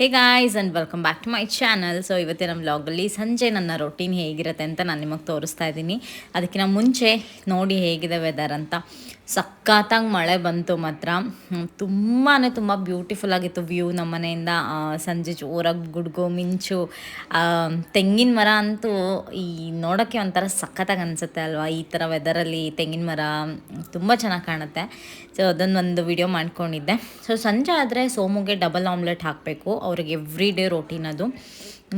Hey guys and welcome back to my channel so ಇವತ್ತಿನ ವ್ಲಾಗಲ್ಲಿ ಸಂಜೆ ನನ್ನ ರೊಟೀನ್ ಹೇಗಿರುತ್ತೆ ಅಂತ ನಾನು ನಿಮಗೆ ತೋರಿಸ್ತಾ ಇದ್ದೀನಿ. ಅದಕ್ಕಿಂತ ಮುಂಚೆ ನೋಡಿ ಹೇಗಿದೆ ವೆದರ್ ಅಂತ. ಸಖತ್ತಾಗಿ ಮಳೆ ಬಂತು ಮಾತ್ರ. ತುಂಬಾ ತುಂಬ ಬ್ಯೂಟಿಫುಲ್ ಆಗಿತ್ತು ವ್ಯೂ ನಮ್ಮ ಮನೆಯಿಂದ. ಸಂಜೆ ಜೋರಾಗಿ ಗುಡ್ಗು, ಮಿಂಚು ತೆಂಗಿನ ಮರ ಅಂತೂ ಈ ನೋಡೋಕ್ಕೆ ಒಂಥರ ಸಖತ್ತಾಗಿ ಅನಿಸುತ್ತೆ ಅಲ್ವಾ? ಈ ಥರ ವೆದರಲ್ಲಿ ತೆಂಗಿನ ಮರ ತುಂಬ ಚೆನ್ನಾಗಿ ಕಾಣುತ್ತೆ. ಸೊ ಅದನ್ನೊಂದು ವಿಡಿಯೋ ಮಾಡ್ಕೊಂಡಿದ್ದೆ. ಸೊ ಸಂಜೆ ಆದರೆ ಸೋಮುಗೆ ಡಬಲ್ ಆಮ್ಲೆಟ್ ಹಾಕಬೇಕು. ಅವ್ರಿಗೆ ಎವ್ರಿ ಡೇ ರೋಟೀನ್ ಅದು.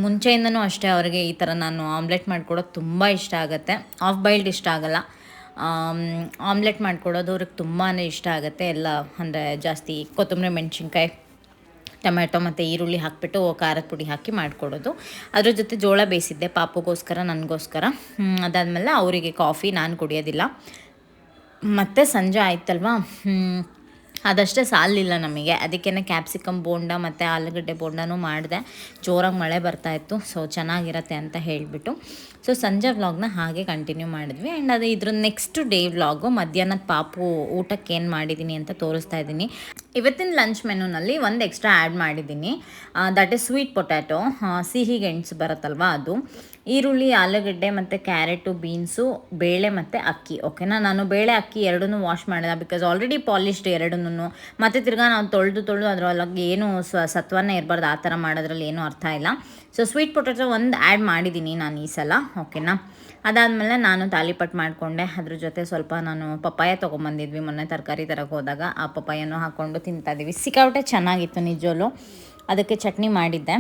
ಮುಂಚೆಯಿಂದನೂ ಅಷ್ಟೇ ಅವರಿಗೆ ಈ ಥರ ನಾನು ಆಮ್ಲೆಟ್ ಮಾಡ್ಕೊಡೋದು ತುಂಬ ಇಷ್ಟ ಆಗುತ್ತೆ. ಆಫ್ ಬೈಲ್ಡ್ ಇಷ್ಟ ಆಗಲ್ಲ. ಆಮ್ಲೆಟ್ ಮಾಡ್ಕೊಡೋದು ಅವ್ರಿಗೆ ತುಂಬಾ ಇಷ್ಟ ಆಗುತ್ತೆ. ಎಲ್ಲ ಅಂದರೆ ಜಾಸ್ತಿ ಕೊತ್ತಂಬರಿ, ಮೆಣಸಿನ್ಕಾಯಿ ಟೊಮೆಟೊ ಮತ್ತು ಈರುಳ್ಳಿ ಹಾಕಿಬಿಟ್ಟು ಖಾರದ ಪುಡಿ ಹಾಕಿ ಮಾಡಿಕೊಡೋದು. ಅದ್ರ ಜೊತೆ ಜೋಳ ಬೇಯಿಸಿದ್ದೆ ಪಾಪುಗೋಸ್ಕರ, ನನಗೋಸ್ಕರ. ಅದಾದಮೇಲೆ ಅವರಿಗೆ ಕಾಫಿ, ನಾನು ಕುಡಿಯೋದಿಲ್ಲ. ಮತ್ತು ಸಂಜೆ ಆಯ್ತಲ್ವಾ? ಅದಷ್ಟೇ ಸಾಲಿಲ್ಲ ನಮಗೆ. ಅದಕ್ಕೇ ಕ್ಯಾಪ್ಸಿಕಮ್ ಬೋಂಡ ಮತ್ತು ಆಲೂಗಡ್ಡೆ ಬೋಂಡನೂ ಮಾಡಿದೆ. ಜೋರಾಗಿ ಮಳೆ ಬರ್ತಾಯಿತ್ತು ಸೊ ಚೆನ್ನಾಗಿರತ್ತೆ ಅಂತ ಹೇಳಿಬಿಟ್ಟು. ಸೊ ಸಂಜೆ ವ್ಲಾಗ್ನ ಹಾಗೆ ಕಂಟಿನ್ಯೂ ಮಾಡಿದ್ವಿ. ಆ್ಯಂಡ್ ಅದು ಇದ್ರ ನೆಕ್ಸ್ಟ್ ಡೇ ವ್ಲಾಗು ಮಧ್ಯಾಹ್ನದ ಪಾಪು ಊಟಕ್ಕೆ ಏನು ಮಾಡಿದ್ದೀನಿ ಅಂತ ತೋರಿಸ್ತಾ ಇದ್ದೀನಿ. ಇವತ್ತಿನ ಲಂಚ್ ಮೆನುನಲ್ಲಿ ಒಂದು ಎಕ್ಸ್ಟ್ರಾ ಆ್ಯಡ್ ಮಾಡಿದ್ದೀನಿ. ದಟ್ ಇಸ್ ಸ್ವೀಟ್ ಪೊಟ್ಯಾಟೊ ಸಿಹಿ ಗೆಣಸು ಬರುತ್ತಲ್ವ ಅದು? ಈರುಳ್ಳಿ, ಆಲೂಗಡ್ಡೆ ಮತ್ತು ಕ್ಯಾರೆಟು ಬೀನ್ಸು ಬೇಳೆ ಮತ್ತು ಅಕ್ಕಿ. ಓಕೆನಾ ನಾನು ಬೇಳೆ, ಅಕ್ಕಿ ಎರಡನ್ನೂ ವಾಶ್ ಮಾಡಿದೆ ಬಿಕಾಸ್ ಆಲ್ರೆಡಿ ಪಾಲಿಶ್ಡ್ ಎರಡನ್ನೂ. ಮತ್ತು ತಿರ್ಗಾ ನಾವು ತೊಳೆದು ತೊಳೆದು ಅದರೊಳಗೆ ಏನು ಸ್ವ ಸತ್ವನೇ ಇರಬಾರ್ದು, ಆ ಥರ ಮಾಡೋದ್ರಲ್ಲಿ ಏನೂ ಅರ್ಥ ಇಲ್ಲ. ಸೊ ಸ್ವೀಟ್ ಪೊಟ್ಯಾಟೊ ಒಂದು ಆ್ಯಡ್ ಮಾಡಿದ್ದೀನಿ ನಾನು ಈ ಸಲ. ಓಕೆನಾ ಅದಾದಮೇಲೆ ನಾನು ತಾಲಿಪಟ್ಟು ಮಾಡಿಕೊಂಡೆ. ಅದ್ರ ಜೊತೆ ಸ್ವಲ್ಪ ನಾನು ಪಪ್ಪಾಯ ತೊಗೊಂಬಂದಿದ್ವಿ. ಮೊನ್ನೆ ತರಕಾರಿ ತರಕ್ಕೆ ಹೋದಾಗ ಆ ಪಪ್ಪಾಯನ್ನು ಹಾಕ್ಕೊಂಡು ತಿಂತಾ ಇದ್ದೀವಿ ಸಿಕ್ಕಾಪಟ್ಟೆ ಚೆನ್ನಾಗಿತ್ತು ನಿಜವಲ್ಲೂ ಅದಕ್ಕೆ ಚಟ್ನಿ ಮಾಡಿದ್ದೆ.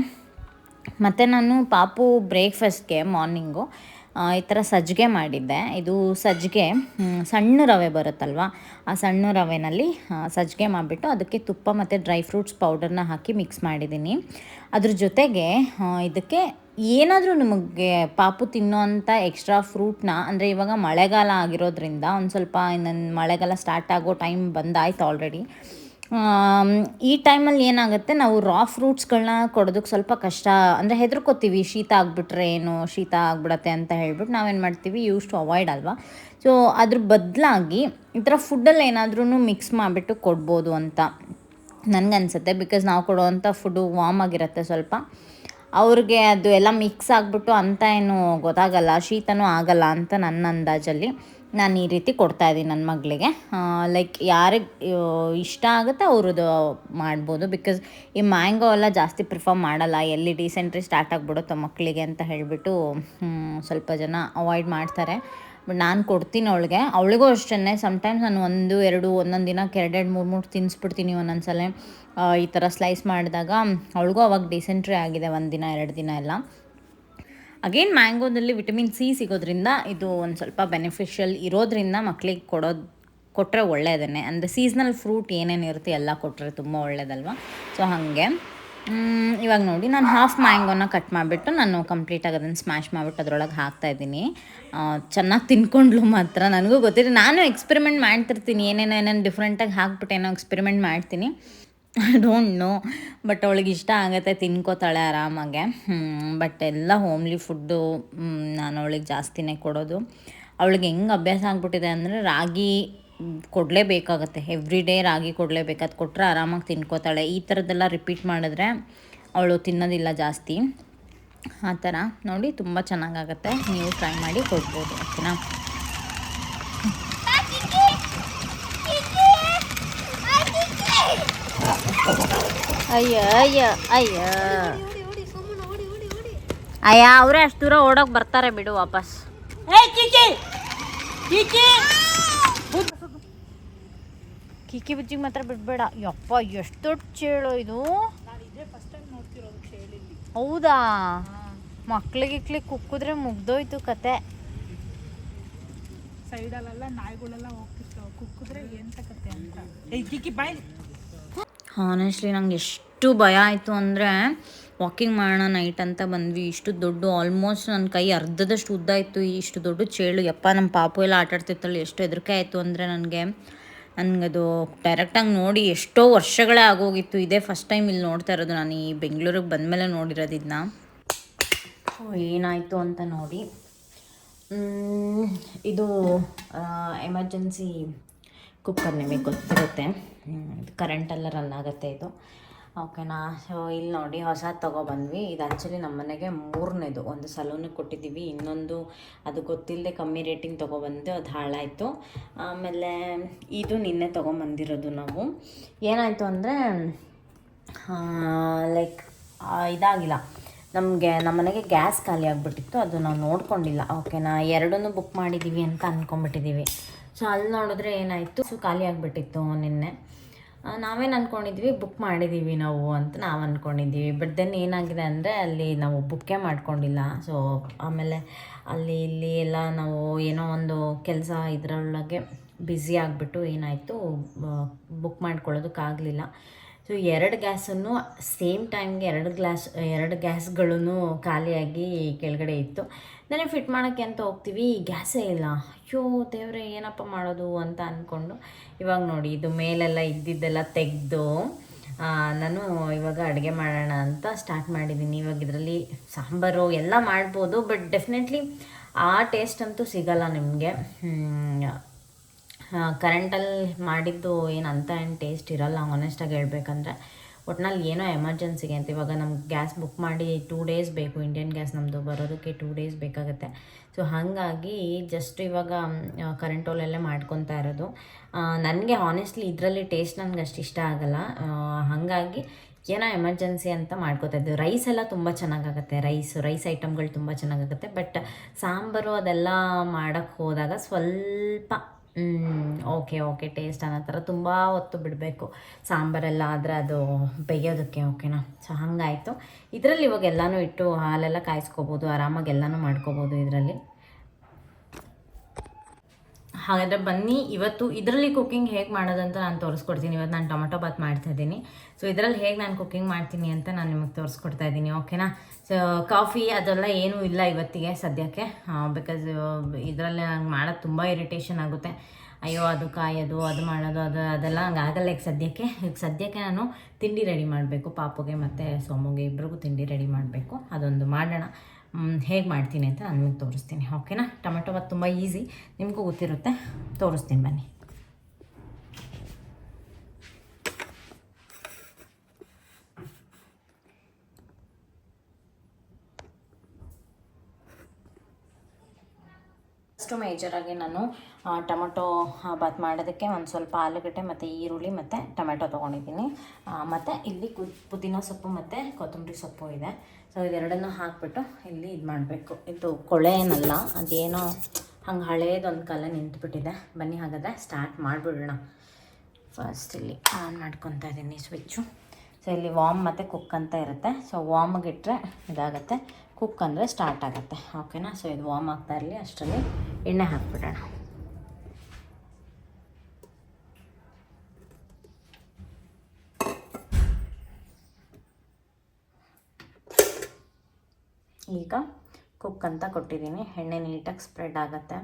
ಮತ್ತು ನಾನು ಪಾಪು ಬ್ರೇಕ್ಫಾಸ್ಟ್ಗೆ ಮಾರ್ನಿಂಗು ಈ ಥರ ಸಜ್ಜಿಗೆ ಮಾಡಿದ್ದೆ. ಇದು ಸಜ್ಜಿಗೆ ಸಣ್ಣ ರವೆ ಬರುತ್ತಲ್ವ? ಆ ಸಣ್ಣ ರವೆನಲ್ಲಿ ಸಜ್ಜಿಗೆ ಮಾಡಿಬಿಟ್ಟು ಅದಕ್ಕೆ ತುಪ್ಪ ಮತ್ತು ಡ್ರೈ ಫ್ರೂಟ್ಸ್ ಪೌಡರ್ನ ಹಾಕಿ ಮಿಕ್ಸ್ ಮಾಡಿದ್ದೀನಿ. ಅದ್ರ ಜೊತೆಗೆ ಇದಕ್ಕೆ ಏನಾದರೂ ನಿಮಗೆ ಪಾಪು ತಿನ್ನೋವಂಥ ಎಕ್ಸ್ಟ್ರಾ ಫ್ರೂಟ್ನ, ಅಂದರೆ ಇವಾಗ ಮಳೆಗಾಲ ಆಗಿರೋದ್ರಿಂದ ಒಂದು ಸ್ವಲ್ಪ ಇನ್ನೊಂದು ಮಳೆಗಾಲ ಸ್ಟಾರ್ಟ್ ಆಗೋ ಟೈಮ್ ಬಂದಾಯ್ತು ಆಲ್ರೆಡಿ ಈ ಟೈಮಲ್ಲಿ ಏನಾಗುತ್ತೆ, ನಾವು ರಾ ಫ್ರೂಟ್ಸ್ಗಳನ್ನ ಕೊಡೋದಕ್ಕೆ ಸ್ವಲ್ಪ ಕಷ್ಟ. ಅಂದರೆ ಹೆದರ್ಕೋತೀವಿ, ಶೀತ ಆಗಿಬಿಟ್ರೆ ಏನು, ಶೀತ ಆಗ್ಬಿಡತ್ತೆ ಅಂತ ಹೇಳ್ಬಿಟ್ಟು ನಾವೇನು ಮಾಡ್ತೀವಿ ಯೂಸ್ ಟು ಅವಾಯ್ಡ್ ಅಲ್ವಾ? ಸೊ ಅದ್ರ ಬದಲಾಗಿ ಈ ಥರ ಫುಡ್ಡಲ್ಲಿ ಏನಾದ್ರೂ ಮಿಕ್ಸ್ ಮಾಡಿಬಿಟ್ಟು ಕೊಡ್ಬೋದು ಅಂತ ನನಗನ್ಸುತ್ತೆ. ಬಿಕಾಸ್ ನಾವು ಕೊಡುವಂಥ ಫುಡ್ಡು ವಾಮ್ ಆಗಿರುತ್ತೆ ಸ್ವಲ್ಪ. ಅವ್ರಿಗೆ ಅದು ಎಲ್ಲ ಮಿಕ್ಸ್ ಆಗಿಬಿಟ್ಟು ಅಂತ ಏನು ಗೊತ್ತಾಗಲ್ಲ, ಶೀತನೂ ಆಗಲ್ಲ ಅಂತ ನನ್ನ ಅಂದಾಜಲ್ಲಿ. ನಾನು ಈ ರೀತಿ ಕೊಡ್ತಾ ಇದ್ದೀನಿ ನನ್ನ ಮಗಳಿಗೆ. ಲೈಕ್ ಯಾರಿಗೆ ಇಷ್ಟ ಆಗುತ್ತೆ ಅವ್ರದ್ದು ಮಾಡ್ಬೋದು. ಬಿಕಾಸ್ ಈ ಮ್ಯಾಂಗೋ ಎಲ್ಲ ಜಾಸ್ತಿ ಪ್ರಿಫರ್ ಮಾಡಲ್ಲ. ಎಲ್ಲಿ ಡೀಸೆಂಟ್ರಿ ಸ್ಟಾರ್ಟ್ ಆಗಿಬಿಡುತ್ತೋ ಮಕ್ಕಳಿಗೆ ಅಂತ ಹೇಳಿಬಿಟ್ಟು ಸ್ವಲ್ಪ ಜನ ಅವಾಯ್ಡ್ ಮಾಡ್ತಾರೆ. ಬಟ್ ನಾನು ಕೊಡ್ತೀನಿ ಅವಳಿಗೆ. ಅವಳಿಗೂ ಅಷ್ಟೇ ಸಮ್ಟೈಮ್ಸ್ ನಾನು ಒಂದು, ಎರಡು, ಒಂದೊಂದು ದಿನಕ್ಕೆ ಎರಡೆರಡು ಮೂರು ಮೂರು ತಿನ್ನಿಸ್ಬಿಡ್ತೀನಿ ಒಂದೊಂದು ಸಲ ಈ ಥರ ಸ್ಲೈಸ್ ಮಾಡಿದಾಗ ಅವಳಿಗೂ ಅವಾಗ ಡಿಸೆಂಟ್ರಿ ಆಗಿದೆ ಒಂದು ದಿನ, ಎರಡು ದಿನ ಎಲ್ಲ. ಅಗೇನ್ ಮ್ಯಾಂಗೋದಲ್ಲಿ ವಿಟಮಿನ್ ಸಿ ಸಿಗೋದ್ರಿಂದ ಇದು ಒಂದು ಸ್ವಲ್ಪ ಬೆನಿಫಿಷಿಯಲ್ ಇರೋದ್ರಿಂದ ಮಕ್ಕಳಿಗೆ ಕೊಡೋದು ಕೊಟ್ಟರೆ ಒಳ್ಳೆಯದೇ ಅಂದರೆ ಸೀಸ್ನಲ್ ಫ್ರೂಟ್ ಏನೇನು ಇರುತ್ತೆ ಎಲ್ಲ ಕೊಟ್ಟರೆ ತುಂಬ ಒಳ್ಳೇದಲ್ವ? ಸೊ ಹಾಗೆ. ಇವಾಗ ನೋಡಿ, ನಾನು ಹಾಫ್ ಮ್ಯಾಂಗೋನ ಕಟ್ ಮಾಡಿಬಿಟ್ಟು ನಾನು ಕಂಪ್ಲೀಟಾಗಿ ಅದನ್ನು ಸ್ಮ್ಯಾಶ್ ಮಾಡಿಬಿಟ್ಟು ಅದರೊಳಗೆ ಹಾಕ್ತಾಯಿದ್ದೀನಿ ಚೆನ್ನಾಗಿ ತಿನ್ಕೊಂಡ್ಲು ಮಾತ್ರ, ನನಗೂ ಗೊತ್ತಿಲ್ಲ ನಾನು ಎಕ್ಸ್ಪೆರಿಮೆಂಟ್ ಮಾಡ್ತಿರ್ತೀನಿ, ಏನೇನೋ, ಏನೇನು ಡಿಫ್ರೆಂಟಾಗಿ ಹಾಕ್ಬಿಟ್ಟು ಏನೋ ಎಕ್ಸ್ಪೆರಿಮೆಂಟ್ ಮಾಡ್ತೀನಿ. ಐ ಡೋಂಟ್ ನೋ ಬಟ್ ಅವಳಿಗೆ ಇಷ್ಟ ಆಗುತ್ತೆ ತಿನ್ಕೋತಾಳೆ ಆರಾಮಾಗೆ. ಬಟ್ ಎಲ್ಲ ಹೋಮ್ಲಿ ಫುಡ್ಡು ನಾನು ಅವಳಿಗೆ ಜಾಸ್ತಿನೇ ಕೊಡೋದು. ಅವಳಿಗೆ ಹೆಂಗೆ ಅಭ್ಯಾಸ ಆಗ್ಬಿಟ್ಟಿದೆ ಅಂದರೆ ರಾಗಿ ಕೊಡಲೇಬೇಕಾಗತ್ತೆ. ಎವ್ರಿ ಡೇ ರಾಗಿ ಕೊಡಲೇಬೇಕು. ಅದು ಕೊಟ್ಟರೆ ಆರಾಮಾಗಿ ತಿನ್ಕೋತಾಳೆ. ಈ ಥರದ್ದೆಲ್ಲ ರಿಪೀಟ್ ಮಾಡಿದ್ರೆ ಅವಳು ತಿನ್ನೋದಿಲ್ಲ ಜಾಸ್ತಿ. ಆ ಥರ ನೋಡಿ, ತುಂಬ ಚೆನ್ನಾಗಾಗತ್ತೆ. ನೀವು ಟ್ರೈ ಮಾಡಿ ಕೊಡ್ಬೋದು, ಓಕೆನಾ? ಅಯ್ಯ ಅಯ್ಯ ಅಯ್ಯ. ಅಯ್ಯ ಅವರೇ ಅಷ್ಟು ದೂರ ಓಡೋಕೆ ಬರ್ತಾರೆ ಬಿಡು ವಾಪಸ್. ಕಿಕ್ಕಿ ಬುಜ್ಜಿಗೆ ಮಾತ್ರ ಬಿಡ್ಬೇಡ. ಯಪ್ಪ ಎಷ್ಟು ದೊಡ್ಡ ಚೇಳು ಇದು. ಹೌದಾ? ಮಕ್ಳಿಗೆ ಇಕ್ಲಿಗೆ ಕುಕ್ಕಿದ್ರೆ ಮುಗ್ದೋಯ್ತು ಕತೆ. ಸೈಡಲ್ಲೆಲ್ಲ ನಾಯಿಗಳೆಲ್ಲ ಹೋಗ್ತಿರ್ತಾವೆ ಕುಕ್ಕಿದ್ರೆ ಎಂತ ಕತೆ ಅಂತ. ಕಿಕ್ಕಿ ಬಾಯ್. ಹಾನೆಸ್ಟ್ಲಿ ನಂಗೆ ಎಷ್ಟು ಭಯ ಆಯಿತು ಅಂದರೆ ವಾಕಿಂಗ್ ಮಾಡೋಣ ನೈಟ್ ಅಂತ ಬಂದ್ವಿ. ಇಷ್ಟು ದೊಡ್ಡ ಆಲ್ಮೋಸ್ಟ್ ನನ್ನ ಕೈ ಅರ್ಧದಷ್ಟು ಉದ್ದ ಇತ್ತು. ಇಷ್ಟು ದೊಡ್ಡ ಚೇಳು. ಯಪ್ಪ ನಮ್ಮ ಪಾಪು ಎಲ್ಲ ಆಟಾಡ್ತಿತ್ತಲ್ಲ ಎಷ್ಟು ಹೆದರಿಕೆ ಆಯಿತು ಅಂದರೆ ನನಗೆ, ನನಗದು ಡೈರೆಕ್ಟಾಗಿ ನೋಡಿ ಎಷ್ಟೋ ವರ್ಷಗಳೇ ಆಗೋಗಿತ್ತು. ಇದೇ ಫಸ್ಟ್ ಟೈಮ್ ಇಲ್ಲಿ ನೋಡ್ತಾ ಇರೋದು. ನಾನು ಈ ಬೆಂಗಳೂರಿಗೆ ಬಂದಮೇಲೆ ನೋಡಿರೋದು ಇದನ್ನ ಏನಾಯಿತು ಅಂತ ನೋಡಿ. ಇದು ಎಮರ್ಜೆನ್ಸಿ ಕುಕ್ಕರ್ ನಿಮಗೆ ಗೊತ್ತಿರುತ್ತೆ. ಕರೆಂಟೆಲ್ಲ ರನ್ ಆಗುತ್ತೆ ಇದು. ಓಕೆನಾ ಸೊ ಇಲ್ಲಿ ನೋಡಿ, ಹೊಸದು ತೊಗೊಬಂದ್ವಿ ಇದು ಆ್ಯಕ್ಚುಲಿ ನಮ್ಮ ಮನೆಗೆ ಮೂರನೇದು. ಒಂದು ಸಲೂನಿಗೆ ಕೊಟ್ಟಿದ್ದೀವಿ. ಇನ್ನೊಂದು, ಅದು ಗೊತ್ತಿಲ್ಲದೆ ಕಮ್ಮಿ ರೇಟಿಂಗ್ ತೊಗೊಬಂದು ಅದು ಹಾಳಾಯಿತು. ಆಮೇಲೆ, ಇದು ನಿನ್ನೆ ತೊಗೊಂಬಂದಿರೋದು ನಾವು. ಏನಾಯಿತು ಅಂದರೆ ಲೈಕ್ ಇದಾಗಿಲ್ಲ. ನಮಗೆ ನಮ್ಮ ಮನೆಗೆ ಗ್ಯಾಸ್ ಖಾಲಿ ಆಗಿಬಿಟ್ಟಿತ್ತು. ಅದು ನಾವು ನೋಡ್ಕೊಂಡಿಲ್ಲ. ಓಕೆನಾ ಎರಡನ್ನೂ ಬುಕ್ ಮಾಡಿದ್ದೀವಿ ಅಂತ ಅಂದ್ಕೊಂಬಿಟ್ಟಿದ್ದೀವಿ ಸೊ ಅಲ್ಲಿ ನೋಡಿದ್ರೆ ಏನಾಯಿತು? ಸೊ ಖಾಲಿ ಆಗಿಬಿಟ್ಟಿತ್ತು ನಿನ್ನೆ. ನಾವೇನು ಅಂದ್ಕೊಂಡಿದ್ವಿ ಬುಕ್ ಮಾಡಿದ್ದೀವಿ ನಾವು ಅಂತ ನಾವು ಅಂದ್ಕೊಂಡಿದ್ದೀವಿ ಬಟ್ ದೆನ್ ಏನಾಗಿದೆ ಅಂದರೆ ಅಲ್ಲಿ ನಾವು ಬುಕ್ಕೇ ಮಾಡ್ಕೊಂಡಿಲ್ಲ. ಸೊ ಆಮೇಲೆ ಅಲ್ಲಿ ಇಲ್ಲಿ ಎಲ್ಲ ನಾವು ಏನೋ ಒಂದು ಕೆಲಸ ಇದರೊಳಗೆ ಬ್ಯುಸಿ ಆಗಿಬಿಟ್ಟು ಏನಾಯಿತು? ಬುಕ್ ಮಾಡ್ಕೊಳ್ಳೋದಕ್ಕಾಗಲಿಲ್ಲ. ಸೊ ಎರಡು ಗ್ಯಾಸನ್ನು ಸೇಮ್ ಟೈಮ್ಗೆ ಎರಡು ಗ್ಲಾಸ್, ಎರಡು ಗ್ಯಾಸ್ಗಳೂ ಖಾಲಿಯಾಗಿ ಕೆಳಗಡೆ ಇತ್ತು. ನನಗೆ ಫಿಟ್ ಮಾಡೋಕ್ಕೆ ಅಂತ ಹೋಗ್ತೀವಿ, ಗ್ಯಾಸೇ ಇಲ್ಲ. ಅಯ್ಯೋ, ದೇವ್ರೆ, ಏನಪ್ಪ ಮಾಡೋದು ಅಂತ ಅಂದ್ಕೊಂಡು ಇವಾಗ ನೋಡಿ, ಇದು ಮೇಲೆಲ್ಲ ಇದ್ದಿದ್ದೆಲ್ಲ ತೆಗೆದು ನಾನು ಇವಾಗ ಅಡುಗೆ ಮಾಡೋಣ ಅಂತ ಸ್ಟಾರ್ಟ್ ಮಾಡಿದ್ದೀನಿ. ಇವಾಗ ಇದರಲ್ಲಿ ಸಾಂಬಾರು ಎಲ್ಲ ಮಾಡ್ಬೋದು ಬಟ್ ಡೆಫಿನೆಟ್ಲಿ ಆ ಟೇಸ್ಟ್ ಅಂತೂ ಸಿಗಲ್ಲ ನಿಮಗೆ. ಕರೆಂಟಲ್ಲಿ ಮಾಡಿದ್ದು ಏನು ಅಂತ ಏನು ಟೇಸ್ಟ್ ಇರಲ್ಲ ಆನೆಸ್ಟಾಗಿ ಹೇಳ್ಬೇಕಂದ್ರೆ. ಒಟ್ನಲ್ಲಿ ಏನೋ ಎಮರ್ಜೆನ್ಸಿಗೆ ಅಂತ ಇವಾಗ ನಮ್ಗೆ ಗ್ಯಾಸ್ ಬುಕ್ ಮಾಡಿ ಟೂ ಡೇಸ್ ಬೇಕು ಇಂಡಿಯನ್ ಗ್ಯಾಸ್ ನಮ್ಮದು ಬರೋದಕ್ಕೆ ಟೂ ಡೇಸ್ ಬೇಕಾಗುತ್ತೆ. ಸೊ ಹಾಗಾಗಿ ಜಸ್ಟ್ ಇವಾಗ ಕರೆಂಟ್ ಒಲೆಯಲ್ಲೇ ಮಾಡ್ಕೊತಾ ಇರೋದು. ನನಗೆ ಆನೆಸ್ಟ್ಲಿ ಇದರಲ್ಲಿ ಟೇಸ್ಟ್ ನನಗೆ ಅಷ್ಟು ಇಷ್ಟ ಆಗಲ್ಲ. ಹಾಗಾಗಿ ಏನೋ ಎಮರ್ಜೆನ್ಸಿ ಅಂತ ಮಾಡ್ಕೋತಾ ಇದ್ದೀವಿ ರೈಸ್ ಎಲ್ಲ ತುಂಬ ಚೆನ್ನಾಗಾಗುತ್ತೆ ರೈಸು ರೈಸ್ ಐಟಮ್ಗಳು ತುಂಬ ಚೆನ್ನಾಗಾಗುತ್ತೆ. ಬಟ್ ಸಾಂಬಾರು ಅದೆಲ್ಲ ಮಾಡೋಕ್ಕೆ ಹೋದಾಗ ಸ್ವಲ್ಪ ಓಕೆ ಓಕೆ ಟೇಸ್ಟ್ ಅನ್ನೋ ಥರ ತುಂಬ ಹೊತ್ತು ಬಿಡಬೇಕು. ಸಾಂಬಾರೆಲ್ಲ ಆದರೆ ಅದು ಬೇಯೋದಕ್ಕೆ ಓಕೆನಾ ಸೊ ಹಾಗಾಯಿತು. ಇದರಲ್ಲಿ ಇವಾಗ ಎಲ್ಲನೂ ಇಟ್ಟು ಹಾಲೆಲ್ಲ ಕಾಯಿಸ್ಕೋಬೋದು, ಆರಾಮಾಗಿ ಎಲ್ಲನೂ ಮಾಡ್ಕೋಬೋದು ಇದರಲ್ಲಿ. ಹಾಗಾದರೆ ಬನ್ನಿ, ಇವತ್ತು ಇದರಲ್ಲಿ ಕುಕ್ಕಿಂಗ್ ಹೇಗೆ ಮಾಡೋದಂತ ನಾನು ತೋರಿಸ್ಕೊಡ್ತೀನಿ. ಇವತ್ತು ನಾನು ಟೊಮೆಟೊ ಬಾತ್ ಮಾಡ್ತಾ ಇದ್ದೀನಿ. ಸೊ ಇದರಲ್ಲಿ ಹೇಗೆ ನಾನು ಕುಕ್ಕಿಂಗ್ ಮಾಡ್ತೀನಿ ಅಂತ ನಾನು ನಿಮಗೆ ತೋರಿಸ್ಕೊಡ್ತಾ ಇದ್ದೀನಿ ಓಕೆನಾ ಸೊ ಕಾಫಿ ಅದೆಲ್ಲ ಏನೂ ಇಲ್ಲ ಇವತ್ತಿಗೆ, ಸದ್ಯಕ್ಕೆ. ಬಿಕಾಸ್ ಇದರಲ್ಲಿ ನಂಗೆ ಮಾಡೋದು ತುಂಬ ಇರಿಟೇಷನ್ ಆಗುತ್ತೆ. ಅಯ್ಯೋ, ಅದು ಕಾಯೋದು, ಅದು ಮಾಡೋದು, ಅದು, ಅದೆಲ್ಲ ಆಗಲ್ಲ ಈಗ ಸದ್ಯಕ್ಕೆ. ಈಗ ಸದ್ಯಕ್ಕೆ ನಾನು ತಿಂಡಿ ರೆಡಿ ಮಾಡಬೇಕು, ಪಾಪುಗೆ ಮತ್ತು ಸೋಮುಗೆ ಇಬ್ರಿಗೂ ತಿಂಡಿ ರೆಡಿ ಮಾಡಬೇಕು. ಅದೊಂದು ಮಾಡೋಣ. ಹೇಗೆ ಮಾಡ್ತೀನಿ ಅಂತ ನಾನು ನಿಮಗೆ ತೋರಿಸ್ತೀನಿ, ಓಕೆನಾ? ಟೊಮೆಟೊ ಬಾತ್ ತುಂಬ ಈಸಿ, ನಿಮಗೂ ಗೊತ್ತಿರುತ್ತೆ. ತೋರಿಸ್ತೀನಿ ಬನ್ನಿ. ಅಷ್ಟು ಮೇಜರಾಗಿ ನಾನು ಟೊಮೊಟೊ ಬಾತ್ ಮಾಡೋದಕ್ಕೆ ಒಂದು ಸ್ವಲ್ಪ ಆಲೂಗಡ್ಡೆ ಮತ್ತು ಈರುಳ್ಳಿ ಮತ್ತು ಟೊಮೆಟೊ ತೊಗೊಂಡಿದ್ದೀನಿ. ಮತ್ತು ಇಲ್ಲಿ ಕು ಪುದೀನ ಸೊಪ್ಪು ಮತ್ತು ಕೊತ್ತಂಬರಿ ಸೊಪ್ಪು ಇದೆ. ಸೊ ಇದೆರಡನ್ನು ಹಾಕ್ಬಿಟ್ಟು ಇಲ್ಲಿ ಇದು ಮಾಡಬೇಕು. ಇದು ಕೊಳೆ ಏನಲ್ಲ ಅದೇನೋ ಹಂಗೆ ಹಳೇದೊಂದು ಕಾಲ ನಿಂತುಬಿಟ್ಟಿದೆ. ಬನ್ನಿ ಹಾಗಾದ್ರೆ ಸ್ಟಾರ್ಟ್ ಮಾಡಿಬಿಡೋಣ. ಫಸ್ಟ್ ಇಲ್ಲಿ ಆನ್ ಮಾಡ್ಕೊತಾ ಇದ್ದೀನಿ ಸ್ವಿಚ್ಚು ಸೊ ಇಲ್ಲಿ ವಾಮ್ ಮತ್ತು ಕುಕ್ ಅಂತ ಇರುತ್ತೆ. ಸೊ ವಾಮ್ಗೆ ಇಟ್ಟರೆ ಇದಾಗುತ್ತೆ. ಕುಕ್ ಅಂದರೆ ಸ್ಟಾರ್ಟ್ ಆಗುತ್ತೆ. ಓಕೆನಾ ಸೊ ಇದು ವಾಮ್ ಆಗ್ತಾ ಇರಲಿ, ಅಷ್ಟರಲ್ಲಿ ಎಣ್ಣೆ ಹಾಕ್ಬಿಡೋಣ. ಈಗ ಕುಕ್ ಅಂತ ಕೊಟ್ಟಿದ್ದೀನಿ. ಎಣ್ಣೆ ನೀಟಾಗಿ ಸ್ಪ್ರೆಡ್ ಆಗುತ್ತೆ.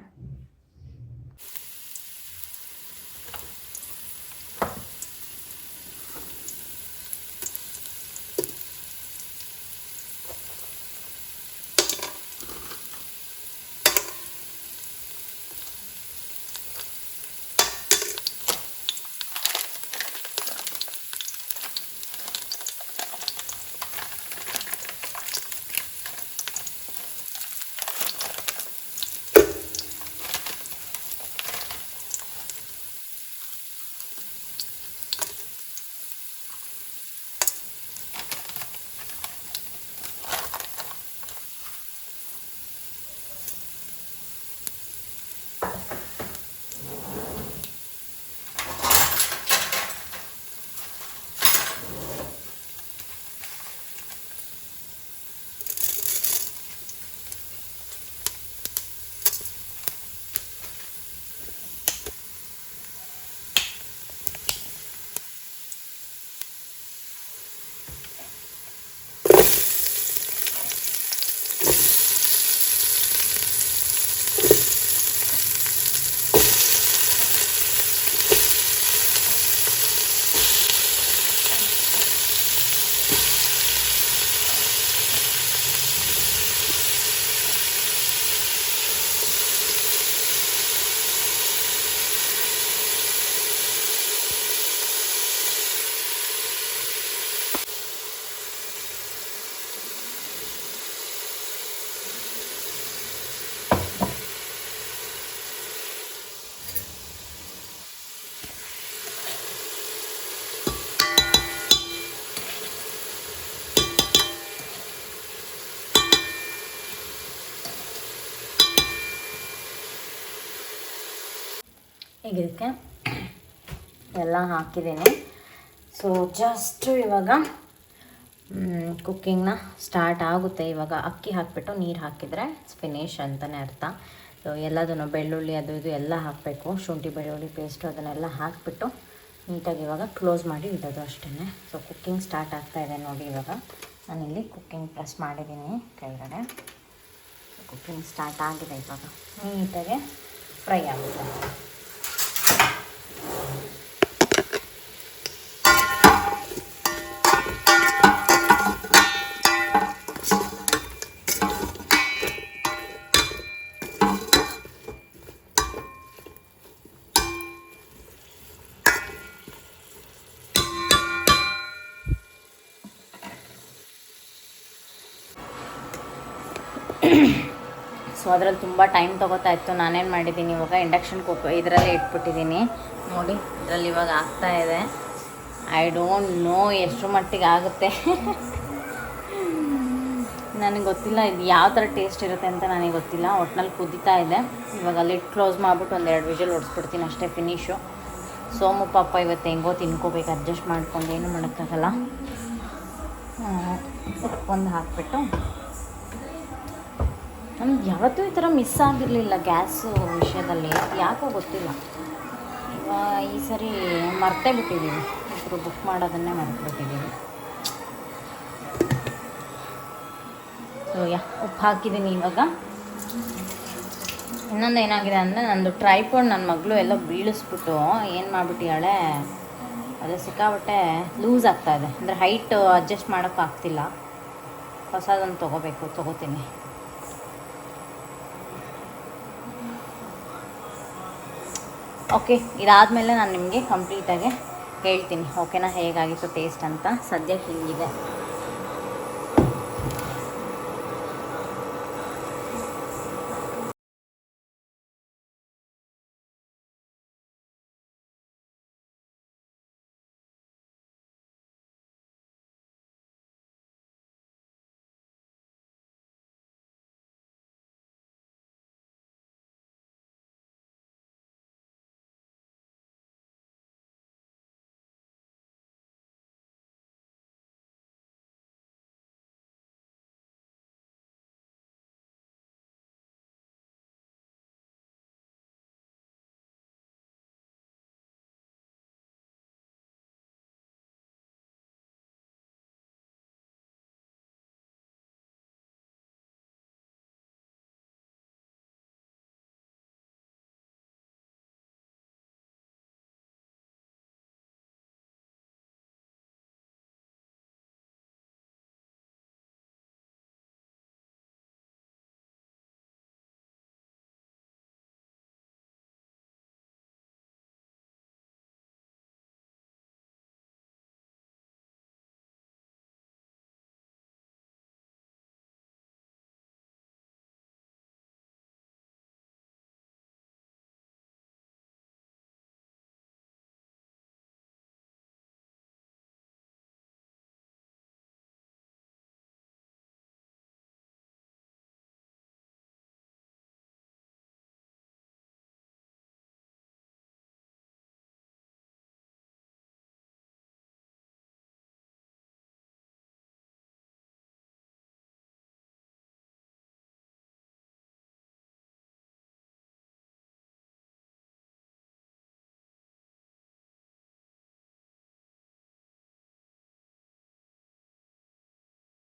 ಇದಕ್ಕೆ ಎಲ್ಲ ಹಾಕಿದ್ದೀನಿ. ಸೊ ಜಸ್ಟು ಇವಾಗ ಕುಕ್ಕಿಂಗ್ನ ಸ್ಟಾರ್ಟ್ ಆಗುತ್ತೆ. ಇವಾಗ ಅಕ್ಕಿ ಹಾಕಿಬಿಟ್ಟು ನೀರು ಹಾಕಿದರೆ ಫಿನಿಶ್ ಅಂತಲೇ ಅರ್ಥ. ಸೊ ಎಲ್ಲದನ್ನು ಬೆಳ್ಳುಳ್ಳಿ ಅದು ಇದು ಎಲ್ಲ ಹಾಕಬೇಕು. ಶುಂಠಿ, ಬೆಳ್ಳುಳ್ಳಿ ಪೇಸ್ಟು ಅದನ್ನೆಲ್ಲ ಹಾಕಿಬಿಟ್ಟು ನೀಟಾಗಿ ಇವಾಗ ಕ್ಲೋಸ್ ಮಾಡಿ ಇಡೋದು ಅಷ್ಟೇ ಸೊ ಕುಕ್ಕಿಂಗ್ ಸ್ಟಾರ್ಟ್ ಆಗ್ತಾ ಇದೆ ನೋಡಿ ಇವಾಗ. ನಾನಿಲ್ಲಿ ಕುಕ್ಕಿಂಗ್ ಪ್ರೆಸ್ ಮಾಡಿದ್ದೀನಿ ಕೆಳಗಡೆ. ಕುಕ್ಕಿಂಗ್ ಸ್ಟಾರ್ಟ್ ಆಗಿದೆ ಇವಾಗ. ನೀಟಾಗೆ ಫ್ರೈ ಆಗುತ್ತೆ. ಸೊ ಅದರಲ್ಲಿ ತುಂಬ ಟೈಮ್ ತೊಗೋತಾ ಇತ್ತು. ನಾನೇನು ಮಾಡಿದ್ದೀನಿ, ಇವಾಗ ಇಂಡಕ್ಷನ್ ಕುಕ್ ಇದರಲ್ಲೇ ಇಟ್ಬಿಟ್ಟಿದ್ದೀನಿ. ನೋಡಿ, ಇದರಲ್ಲಿ ಇವಾಗ ಆಗ್ತಾ ಇದೆ. ಐ ಡೋಂಟ್ ನೋ ಎಷ್ಟು ಮಟ್ಟಿಗೆ ಆಗುತ್ತೆ. ನನಗೆ ಗೊತ್ತಿಲ್ಲ, ಇದು ಯಾವ ಥರ ಟೇಸ್ಟ್ ಇರುತ್ತೆ ಅಂತ ನನಗೆ ಗೊತ್ತಿಲ್ಲ. ಒಟ್ನಲ್ಲಿ ಕುದೀತಾ ಇದೆ. ಇವಾಗ ಲಿಡ್ ಕ್ಲೋಸ್ ಮಾಡಿಬಿಟ್ಟು ಒಂದು ಎರಡು ವಿಜಲ್ ಹೊಡ್ಸ್ಬಿಡ್ತೀನಿ ಅಷ್ಟೇ ಫಿನಿಶು ಸೋಮು, ಪಾಪ ಇವತ್ತು ಹೆಂಗೋ ತಿನ್ಕೋಬೇಕು ಅಡ್ಜಸ್ಟ್ ಮಾಡ್ಕೊಂಡು ಏನು ಮಾಡೋಕ್ಕಾಗಲ್ಲ. ಒಂದು ಹಾಕ್ಬಿಟ್ಟು ನಮ್ಗೆ ಯಾವತ್ತೂ ಈ ಥರ ಮಿಸ್ ಆಗಿರಲಿಲ್ಲ ಗ್ಯಾಸು ವಿಷಯದಲ್ಲಿ. ಯಾಕೋ ಗೊತ್ತಿಲ್ಲ. ಈ ಸರಿ ಮರ್ತೇ ಬಿಟ್ಟಿದ್ದೀವಿ ಇಬ್ಬರು ಬುಕ್ ಮಾಡೋದನ್ನೇ ಮರ್ತುಬಿಟ್ಟಿದ್ದೀವಿ ಸೊ ಯಾ, ಉಪ್ಪು ಹಾಕಿದ್ದೀನಿ ಇವಾಗ. ಇನ್ನೊಂದು ಏನಾಗಿದೆ ಅಂದರೆ ನಂದು ಟ್ರೈಪೋಡ್ ನನ್ನ ಮಗಳು ಎಲ್ಲ ಬೀಳಿಸ್ಬಿಟ್ಟು ಏನು ಮಾಡಿಬಿಟ್ಟಿಯಾಳೆ ಅದು ಸಿಕ್ಕಾಬಟ್ಟೆ ಲೂಸ್ ಆಗ್ತಾಯಿದೆ ಅಂದರೆ ಹೈಟ್ ಅಡ್ಜಸ್ಟ್ ಮಾಡೋಕ್ಕಾಗ್ತಿಲ್ಲ ಹೊಸದೊಂದು ತೊಗೋಬೇಕು, ತೊಗೋತೀನಿ. ಓಕೆ ಇದಾದಮೇಲೆ ನಾನು ನಿಮಗೆ ಕಂಪ್ಲೀಟಾಗಿ ಹೇಳ್ತೀನಿ. ಓಕೆನಾ ಹೇಗಾಗಿತ್ತು ಟೇಸ್ಟ್ ಅಂತ? ಸದ್ಯಕ್ಕೆ ಹಿಂಗಿದೆ.